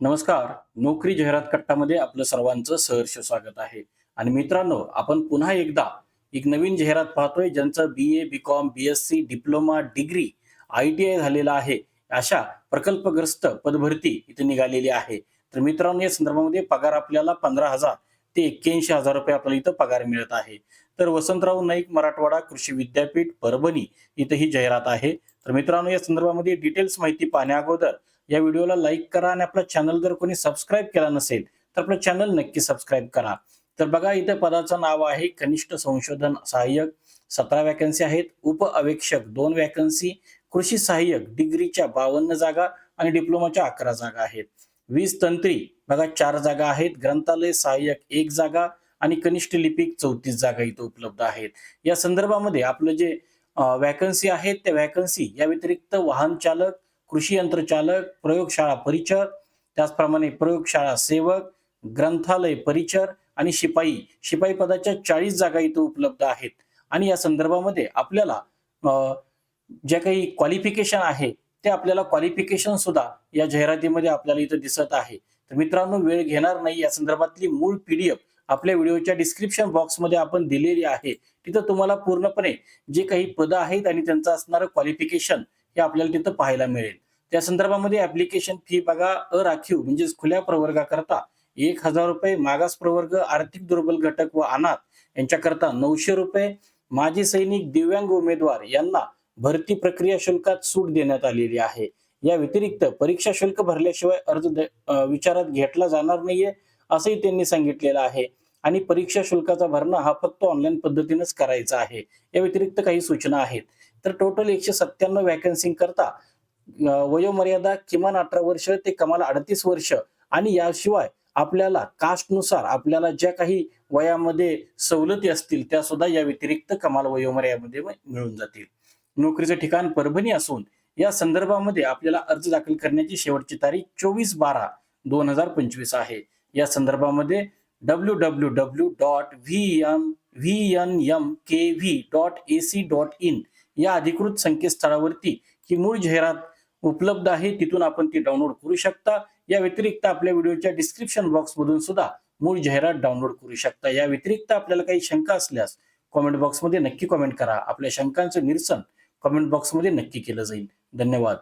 नमस्कार. नोकरी जाहिरात कट्टामध्ये आपलं सर्वांचं सहर्ष स्वागत आहे. आणि मित्रांनो आपण पुन्हा एकदा एक नवीन जाहिरात पाहतोय ज्यांचं B A B com B S C diploma degree I T I झालेला आहे. अशा प्रकल्पग्रस्त पदभरती इथे निघालेली आहे. तर मित्रांनो या संदर्भामध्ये पगार आपल्याला पंधरा हजार ते एक्क्याऐंशी हजार रुपये आपल्याला इथं पगार मिळत आहे. तर वसंतराव नाईक मराठवाडा कृषी विद्यापीठ परभणी इथं ही जाहिरात आहे. तर मित्रांनो या संदर्भामध्ये डिटेल्स माहिती पाहण्या अगोदर या व्हिडिओला लाईक करा आणि आपला चॅनल जर कोणी सबस्क्राईब केला नसेल तर आपलं चॅनल नक्की सबस्क्राईब करा. तर बघा इथे पदाचं नाव आहे कनिष्ठ संशोधन सहाय्यक. सतरा वॅकन्सी आहेत. उप अवेक्षक दोन वॅकन्सी कृषी सहाय्यक डिग्रीच्या बावन्न जागा आणि डिप्लोमाच्या अकरा जागा आहेत. वीज तंत्री बघा चार जागा आहेत. ग्रंथालय सहाय्यक एक जागा आणि कनिष्ठ लिपिक चौतीस जागा इथं उपलब्ध आहेत. या संदर्भामध्ये आपलं जे वॅकन्सी आहेत त्या वॅकन्सी या व्यतिरिक्त वाहन चालक कृषी यंत्रचालक प्रयोगशाळा परिचर त्याचप्रमाणे प्रयोगशाळा सेवक ग्रंथालय परिचर आणि शिपाई. शिपाई पदाच्या चाळीस जागा इथं उपलब्ध आहेत. आणि या संदर्भामध्ये आपल्याला जे काही क्वालिफिकेशन आहे ते आपल्याला क्वालिफिकेशन सुद्धा या जाहिरातीमध्ये आपल्याला इथं दिसत आहे. तर मित्रांनो वेळ घेणार नाही. या संदर्भातली मूळ पीडीएफ आपल्या व्हिडिओच्या डिस्क्रिप्शन बॉक्समध्ये आपण दिलेली आहे. तिथं तुम्हाला पूर्णपणे जे काही पदं आहेत आणि त्यांचं असणारं क्वालिफिकेशन हे आपल्याला तिथं पाहायला मिळेल. त्या संदर्भामध्ये ऍप्लिकेशन फी बघा अराखीव म्हणजेच खुल्या प्रवर्गाकरता एक हजार रुपये मागास प्रवर्ग आर्थिक दुर्बल घटक व अनाथ यांच्याकरता नऊशे रुपये. माजी सैनिक दिव्यांग उमेदवार यांना भरती प्रक्रिया शुल्कात सूट देण्यात आलेली आहे. या व्यतिरिक्त परीक्षा शुल्क भरल्याशिवाय अर्ज विचारात घेतला जाणार नाहीये असंही त्यांनी सांगितलेलं आहे. आणि परीक्षा शुल्काचा भरणा हा फक्त ऑनलाईन पद्धतीनेच करायचा आहे. या व्यतिरिक्त काही सूचना आहेत. तर टोटल एकशे सत्त्याण्णव वॅकन्सी करता वयोमर्यादा किमान अठरा वर्ष ते कमाल अडतीस वर्ष आणि याशिवाय आपल्याला कास्टनुसार आपल्याला ज्या काही वयामध्ये सवलती असतील त्या सुद्धा या व्यतिरिक्त कमाल वयोमर्यामध्ये मिळून जातील. नोकरीचे ठिकाण परभणी असून या संदर्भामध्ये आपल्याला अर्ज दाखल करण्याची शेवटची तारीख चोवीस बारा दोन हजार पंचवीस आहे. या संदर्भामध्ये W W W dot V M V N M K V dot A C dot in या अधिकृत संकेतस्थळावरती ही मूळ जाहिरात उपलब्ध आहे. तिथून आपण ती डाउनलोड करू शकता. या व्यतिरिक्त आपल्या व्हिडिओच्या डिस्क्रिप्शन बॉक्समधून सुद्धा मूळ जाहिरात डाउनलोड करू शकता. या व्यतिरिक्त आपल्याला काही शंका असल्यास कॉमेंट बॉक्समध्ये नक्की कॉमेंट करा. आपल्या शंकांचं निरसन कॉमेंट बॉक्समध्ये नक्की केलं जाईल. धन्यवाद.